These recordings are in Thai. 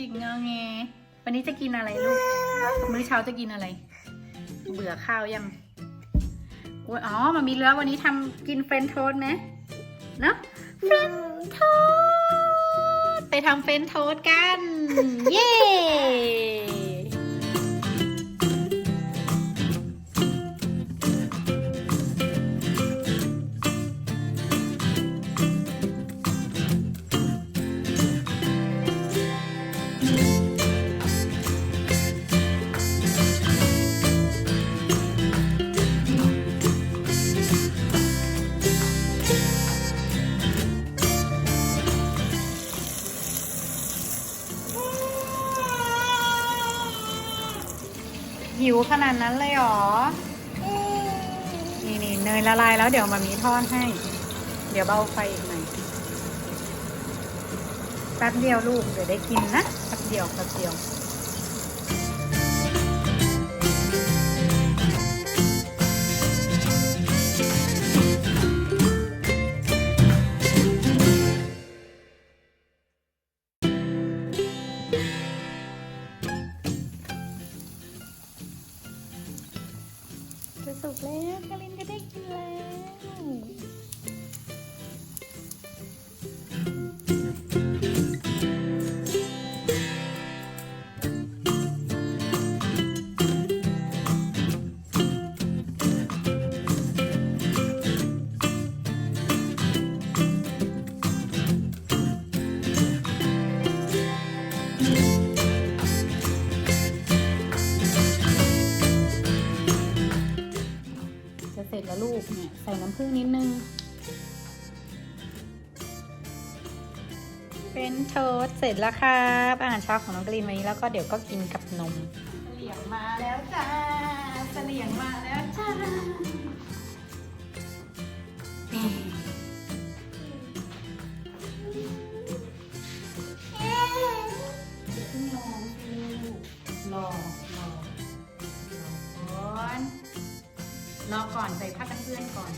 เด็กงอแงวันนี้จะกินอะไรลูก มื้อเช้าจะกินอะไร เบื่อข้าวยังอุ๊ยอ๋อมามีเลือกวันนี้ทำกินเฟรนช์โทสไหมเนาะเฟรนช์โทสไปทำเฟรนช์โทสกัน เย้ หิวขนาดนั้นเลยเหรอ นี่นี่เนยละลายแล้วเดี๋ยวมามีทอดให้ เดี๋ยวเบาไฟอีกหน่อยแป๊บเดียวลูกเดี๋ยวได้กินนะแป๊บเดียวแป๊บเดียว จะสุกแล้วกาลินก็ได้กินแล้ว เสร็จแล้วลูกเนี่ยใส่น้ำผึ้งนิดนึง เป็นโทสต์เสร็จแล้วครับอาหารเช้าของน้องกรีนวันนี้แล้วก็เดี๋ยวก็กินกับนมเสลียงมาแล้วจ้าเสลียงมาแล้วจ้า อนใส่ผ้ากันเปื้อนก่อน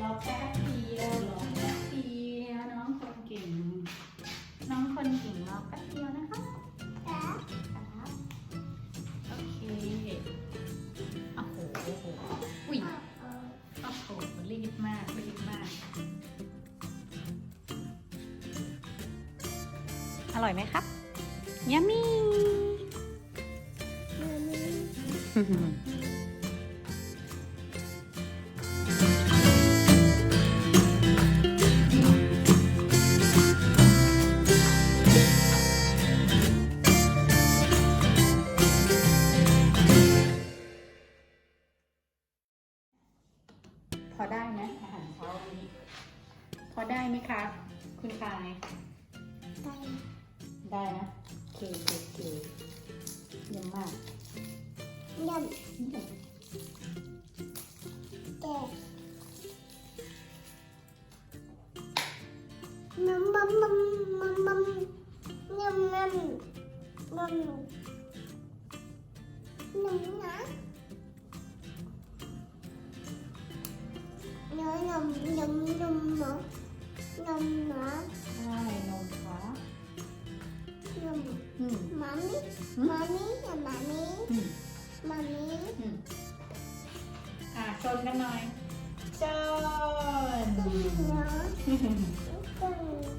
รอแป๊บเดียวรอแป๊บเดียวน้องคนเก่ง น้องคนเก่งรอแป๊บเดียวนะคะครับโอเคโอ้โหโอ้โหอุ้ยโอ้โหรีบมากรีบมาก อร่อยไหมครับยัมมี่ พอได้ไหมอาหารเช้าวันนี้ พอได้ไหมคะ คุณชายได้นะโอเคโอเคโอเคเยี่ยมมากได้นมคะอืม Mommy, mommy, and mommy, อืม mommy. อืมอะ ชนกันหน่อยชน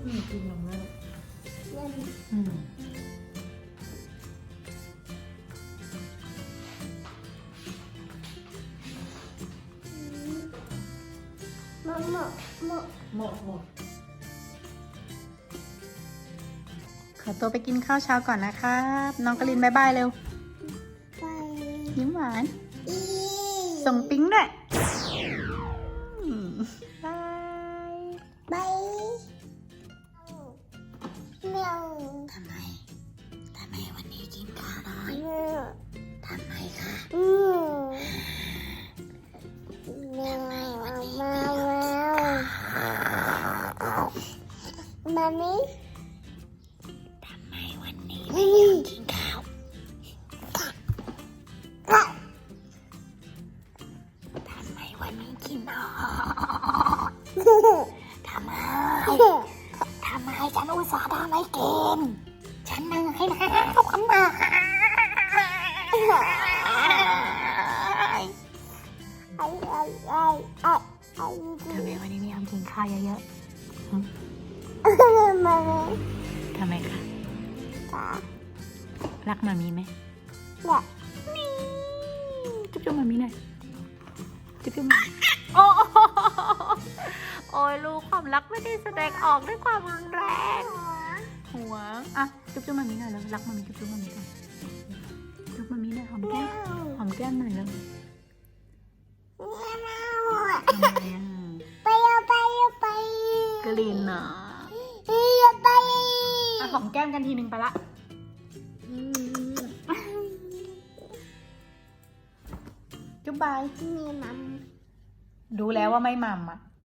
อืมกินนมแล้ว อืม Mama, mama, หมดหมดขอตัวไปกินข้าวเช้าก่อนนะครับ น้องกลินบายบายเร็ว bye. ยิ้มหวาน E. ส่งปิ๊งด้วยอืมบาย Mommy. ทำไมวันนี้ Mommy. กินข้าวทำไมวันนี้กินน้อยทำไมทำไมฉันอุตส่าห์ทำให้กิน ฉันมาให้นะฉันมาไอ้ไอ้ไอ้ไอ้ไอ้ทำไมวันนี้ไม่ยอมกินข้าวเยอะ มามีๆทำไมคะจ๋ารักมามีไหมเนี่ยนี่จุ๊บจุ๊บมามีหน่อยจุ๊บจุ๊บมาโอ้โอ้ยลูกความรักไม่ได้แสดงออกด้วยความรุนแรงหัวอะจุ๊บจุ๊บมามีหน่อยแล้วรักมามีจุ๊บจุ๊บมามีหน่อยจุ๊บมามีหน่อยหอมแก้มหอมแก้มหน่อยแล้ว หอมแก้มกันทีนึงไปละจุ๊บบายมีมัมรู้แล้วว่าไม่มัมอะ